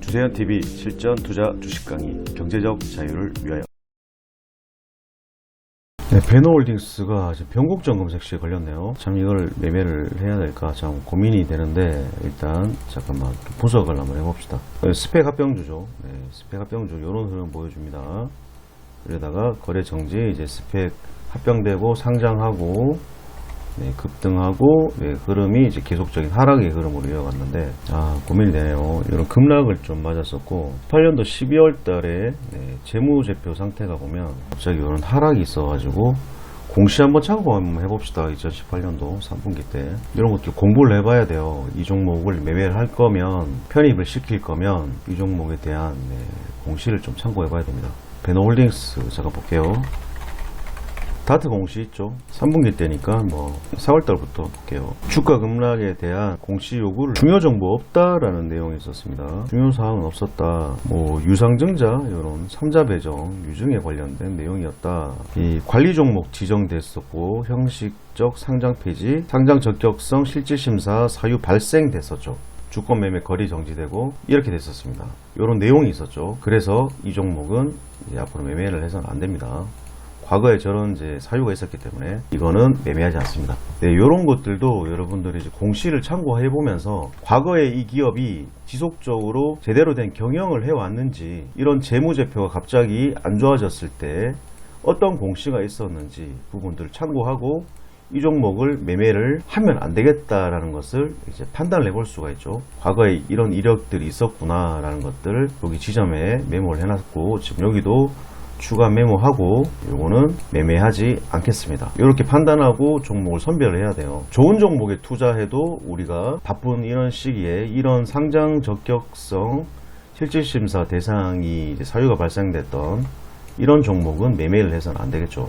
주세현 TV 실전 투자 주식 강의 경제적 자유를 위하여. 네, 베노홀딩스가 변곡점 검색 시에 걸렸네요. 참 이걸 매매를 해야 될까 참 고민이 되는데 일단 잠깐만 좀 분석을 한번 해봅시다. 어, 스펙 합병주죠. 네, 스펙 합병주 이런 흐름 보여줍니다. 그러다가 거래 정지 이제 스펙 합병되고 상장하고 네, 급등하고 네, 흐름이 이제 계속적인 하락의 흐름으로 이어갔는데 아 고민이 되네요. 이런 급락을 좀 맞았었고 8년도 12월 달에 네, 재무제표 상태가 보면 갑자기 이런 하락이 있어가지고 공시 한번 참고 한번 해봅시다. 2018년도 3분기 때 이런 것들 공부를 해봐야 돼요. 이 종목을 매매를 할 거면 편입을 시킬 거면 이 종목에 대한 네, 공시를 좀 참고해봐야 됩니다. 베노홀딩스 잠깐 볼게요. 다트 공시 있죠. 3분기 때니까 뭐 4월 달부터 볼게요. 주가 급락에 대한 공시 요구를 중요 정보 없다라는 내용이 있었습니다. 중요 사항은 없었다. 뭐 유상증자 이런 3자 배정 유증에 관련된 내용이었다. 이 관리 종목 지정됐었고 형식적 상장 폐지, 상장 적격성 실질 심사 사유 발생됐었죠. 주권 매매 거리 정지되고 이렇게 됐었습니다. 이런 내용이 있었죠. 그래서 이 종목은 앞으로 매매를 해서는 안 됩니다. 과거에 저런 이제 사유가 있었기 때문에 이거는 매매하지 않습니다. 네, 이런 것들도 여러분들이 이제 공시를 참고해 보면서 과거에 이 기업이 지속적으로 제대로 된 경영을 해왔는지 이런 재무제표가 갑자기 안 좋아졌을 때 어떤 공시가 있었는지 부분들을 참고하고 이 종목을 매매를 하면 안 되겠다라는 것을 이제 판단을 해볼 수가 있죠. 과거에 이런 이력들이 있었구나라는 것들을 여기 지점에 메모를 해놨고 지금 여기도 추가 메모하고 요거는 매매하지 않겠습니다. 이렇게 판단하고 종목을 선별을 해야 돼요. 좋은 종목에 투자해도 우리가 바쁜 이런 시기에 이런 상장 적격성 실질심사 대상이 사유가 발생됐던 이런 종목은 매매를 해서는 안 되겠죠.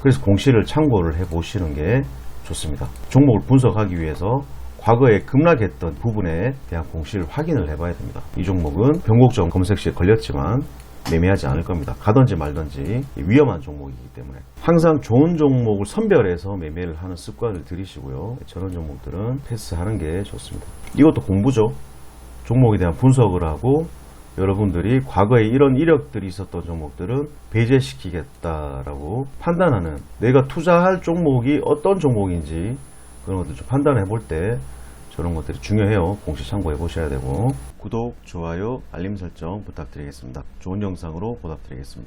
그래서 공시를 참고를 해 보시는 게 좋습니다. 종목을 분석하기 위해서 과거에 급락했던 부분에 대한 공시를 확인을 해봐야 됩니다. 이 종목은 변곡점 검색 시에 걸렸지만 매매하지 않을 겁니다. 가든지 말든지 위험한 종목이기 때문에 항상 좋은 종목을 선별해서 매매를 하는 습관을 들이시고요. 저런 종목들은 패스하는 게 좋습니다. 이것도 공부죠. 종목에 대한 분석을 하고 여러분들이 과거에 이런 이력들이 있었던 종목들은 배제시키겠다라고 판단하는 내가 투자할 종목이 어떤 종목인지 그런 것들 좀 판단해 볼 때 저런 것들이 중요해요. 공시 참고해 보셔야 되고 구독, 좋아요, 알림 설정 부탁드리겠습니다. 좋은 영상으로 보답드리겠습니다.